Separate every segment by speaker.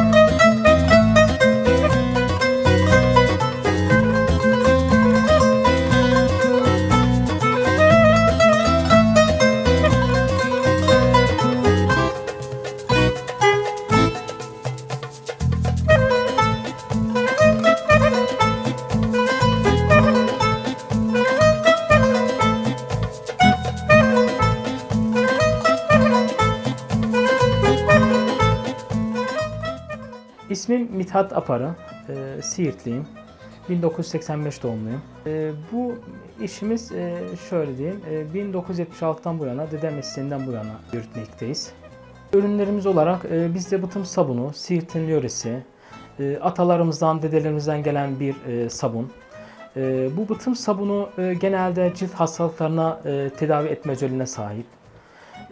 Speaker 1: thank you İsmim Mithat Aparı, e, Siirtliyim. 1985 doğumluyum. E, bu işimiz e, şöyle diyeyim, e, 1976'dan bu yana, dede mesleğinden bu yana yürütmekteyiz. Ürünlerimiz olarak e, bizde bıtım sabunu, Siirt'in yöresi, e, atalarımızdan, dedelerimizden gelen bir e, sabun. E, bu bıtım sabunu e, genelde cilt hastalıklarına e, tedavi etme özelliğine sahip.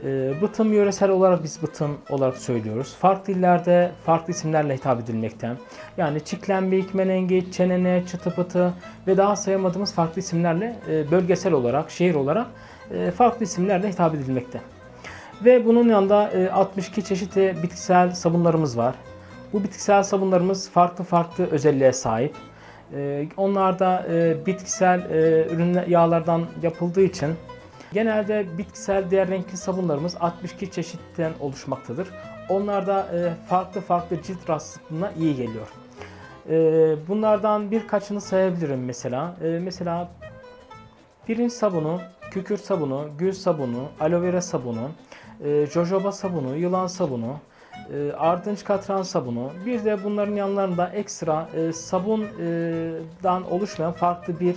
Speaker 1: E, Bıtım yöresel olarak biz bıtım olarak söylüyoruz. Farklı illerde farklı isimlerle hitap edilmekte. Yani çiklenbik, menengiç, çenene, çıtı pıtı ve daha sayamadığımız farklı isimlerle e, bölgesel olarak, şehir olarak e, farklı isimlerle hitap edilmekte. Ve bunun yanında e, 62 çeşit e, bitkisel sabunlarımız var. Bu bitkisel sabunlarımız farklı farklı özelliğe sahip. E, Onlar da e, bitkisel e, ürünler yağlardan yapıldığı için genelde bitkisel diğer renkli sabunlarımız 62 çeşitten oluşmaktadır. Onlar da e, farklı farklı cilt rahatsızlığına iyi geliyor. E, Bunlardan birkaçını sayabilirim mesela. E, Mesela pirinç sabunu, kükürt sabunu, gül sabunu, aloe vera sabunu, jojoba sabunu, yılan sabunu, ardınç katran sabunu. Bir de bunların yanlarında ekstra sabundan oluşmayan farklı bir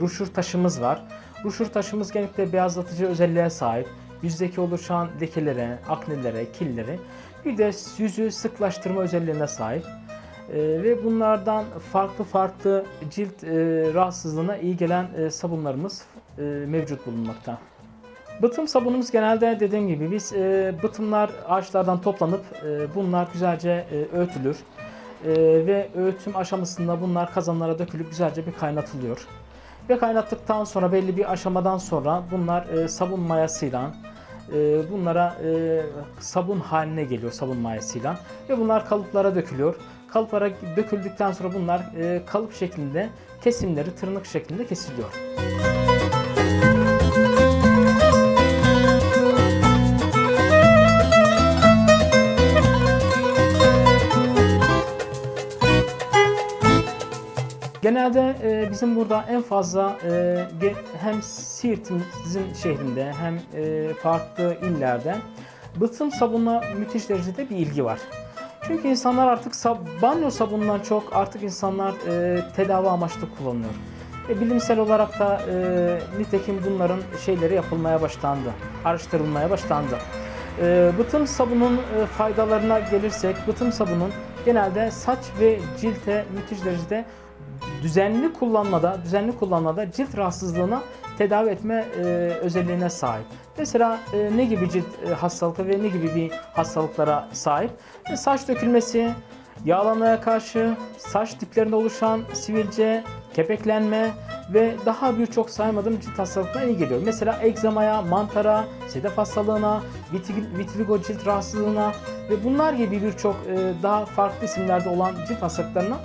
Speaker 1: ruşur taşımız var. Ruşur taşımız genellikle beyazlatıcı özelliğe sahip. Yüzdeki oluşan lekelere, aknelere, killere bir de yüzü sıklaştırma özelliğine sahip. Ee, ve bunlardan farklı farklı cilt e, rahatsızlığına iyi gelen e, sabunlarımız e, mevcut bulunmakta. Bıtım sabunumuz genelde dediğim gibi biz e, bıtımlar ağaçlardan toplanıp e, bunlar güzelce e, öğütülür. E, ve öğütüm aşamasında bunlar kazanlara dökülüp güzelce bir kaynatılıyor. Ve kaynattıktan sonra belli bir aşamadan sonra bunlar e, sabun mayasıyla e, bunlara e, sabun haline geliyor sabun mayasıyla ve bunlar kalıplara dökülüyor. Kalıplara döküldükten sonra bunlar e, kalıp şeklinde kesimleri tırnak şeklinde kesiliyor. Genelde e, bizim burada en fazla e, hem Siirt'imizin şehrinde hem e, farklı illerde bıtım sabununa müthiş derecede bir ilgi var. Çünkü insanlar artık sab- banyo sabunundan çok artık insanlar e, tedavi amaçlı kullanıyor. E, bilimsel olarak da e, nitekim bunların şeyleri yapılmaya başlandı, araştırılmaya başlandı. E, bıtım sabunun e, faydalarına gelirsek, bıtım sabunun genelde saç ve cilte müthiş derecede düzenli kullanmada, düzenli kullanmada cilt rahatsızlığına tedavi etme e, özelliğine sahip. Mesela e, ne gibi cilt e, hastalıkları ve ne gibi bir hastalıklara sahip? E, saç dökülmesi, yağlanmaya karşı, saç diplerinde oluşan sivilce, kepeklenme ve daha birçok saymadığım cilt hastalıklarına iyi geliyor. Mesela egzamaya, mantara, sedef hastalığına, vitiligo cilt rahatsızlığına ve bunlar gibi birçok e, daha farklı isimlerde olan cilt hastalıklarına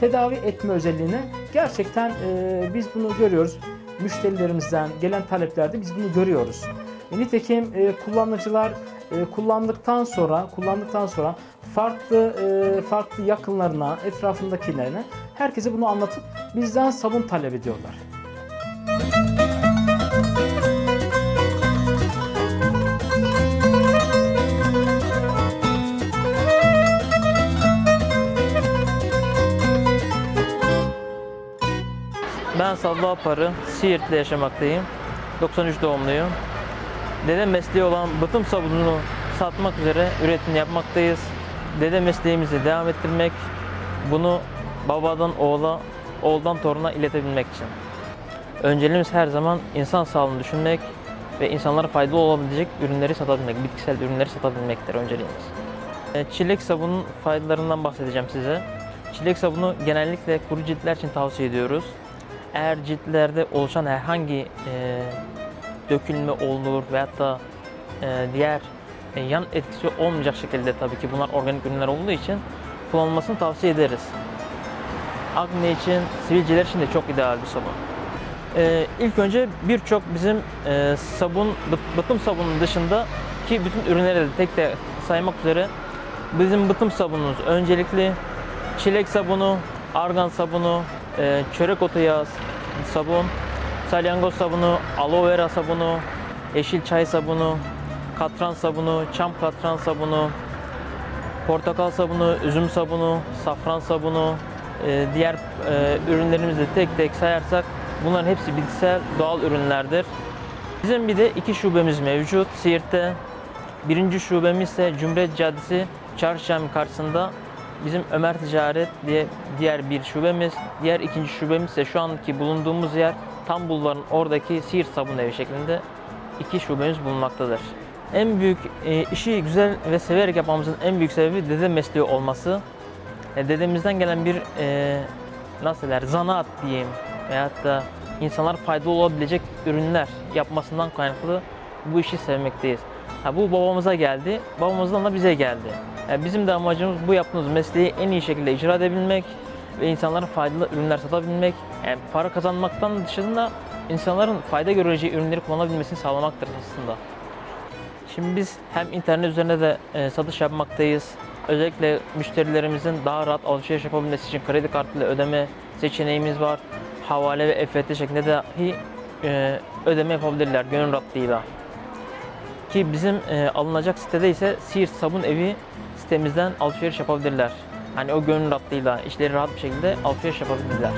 Speaker 1: tedavi etme özelliğine gerçekten e, biz bunu görüyoruz. Müşterilerimizden gelen taleplerde biz bunu görüyoruz. E, nitekim e, kullanıcılar e, kullandıktan sonra kullandıktan sonra farklı e, farklı yakınlarına, etrafındakilerine herkese bunu anlatıp bizden sabun talep ediyorlar.
Speaker 2: Ben Sallı Aparı, Siirt'te yaşamaktayım. 93 doğumluyum. Dede mesleği olan bıtım sabununu satmak üzere üretim yapmaktayız. Dede mesleğimizi devam ettirmek, bunu babadan oğula, oğuldan toruna iletebilmek için. Önceliğimiz her zaman insan sağlığını düşünmek ve insanlara faydalı olabilecek ürünleri satabilmek, bitkisel ürünleri satabilmektir önceliğimiz. E, Çilek sabunun faydalarından bahsedeceğim size. Çilek sabunu genellikle kuru ciltler için tavsiye ediyoruz. Eğer ciltlerde oluşan herhangi e, dökülme olur veyahut da e, diğer e, yan etkisi olmayacak şekilde tabii ki bunlar organik ürünler olduğu için kullanılmasını tavsiye ederiz. Akne için, sivilceler için de çok ideal bir sabun. Ee, ilk önce birçok bizim e, sabun, bıtım sabunun dışında ki bütün ürünleri de tek tek saymak üzere bizim bıtım sabunumuz öncelikli çilek sabunu, argan sabunu, e, çörek otu yağı sabun, salyangoz sabunu, aloe vera sabunu, yeşil çay sabunu, katran sabunu, çam katran sabunu, portakal sabunu, üzüm sabunu, safran sabunu, e, diğer e, ürünlerimizi tek tek sayarsak bunların hepsi bitkisel doğal ürünlerdir. Bizim bir de iki şubemiz mevcut Siirt'te. Birinci şubemiz ise Cumhuriyet Caddesi Çarşı Camii karşısında bizim Ömer Ticaret diye diğer bir şubemiz. Diğer ikinci şubemiz ise şu anki bulunduğumuz yer tam bulvarın oradaki Siirt Sabun Evi şeklinde iki şubemiz bulunmaktadır. En büyük e, işi güzel ve severek yapmamızın en büyük sebebi dede mesleği olması. E, dedemizden gelen bir e, nasıl der zanaat diyeyim veyahut da insanlar faydalı olabilecek ürünler yapmasından kaynaklı bu işi sevmekteyiz. Ha, bu babamıza geldi, babamızdan da bize geldi. Yani bizim de amacımız bu yaptığımız mesleği en iyi şekilde icra edebilmek ve insanlara faydalı ürünler satabilmek. Yani para kazanmaktan dışında insanların fayda göreceği ürünleri kullanabilmesini sağlamaktır aslında. Şimdi biz hem internet üzerinde de e, satış yapmaktayız. Özellikle müşterilerimizin daha rahat alışveriş yapabilmesi için kredi kartıyla ödeme seçeneğimiz var. Havale ve EFT şeklinde dahi e, ödeme yapabilirler gönül rahatlığıyla. Ki bizim e, alınacak sitede ise Siirt Sabun Evi sitemizden alışveriş yapabilirler. Hani o gönül rahatlığıyla işleri rahat bir şekilde alışveriş yapabilirler.